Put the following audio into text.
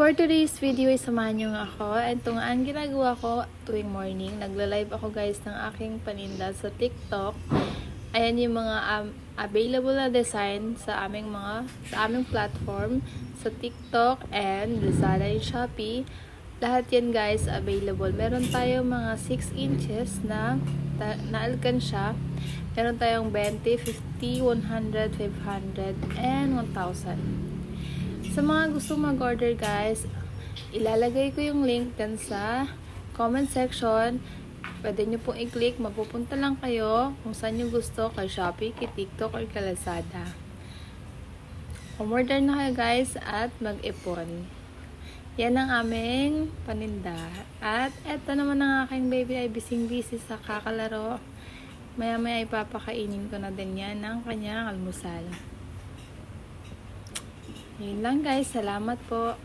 For today's video, ay samahan niyo nga ako. Ito nga ang ginagawa ko tuwing morning. Nagla-live ako guys ng aking paninda sa TikTok. Ayan yung mga um, available na design sa aming mga sa aming platform sa TikTok and Lazada and Shopee. Lahat yan guys available. Meron tayong mga 6 inches na ta- na alkansya. Meron tayong 20, 50, 100, 500, and 1,000. Sa mga gusto mag-order guys, ilalagay ko yung link dyan sa comment section. Pwede nyo pong i-click, mapupunta lang kayo kung saan nyo gusto, kay Shopee, kay TikTok, or kay Lazada. Umorder na kayo guys at mag-ipon. Yan ang aming paninda. At eto naman ang aking baby ay bising-busy sa kakalaro. Maya-maya ipapakainin ko na din yan ng kanyang almusal. Yun lang guys. Salamat po.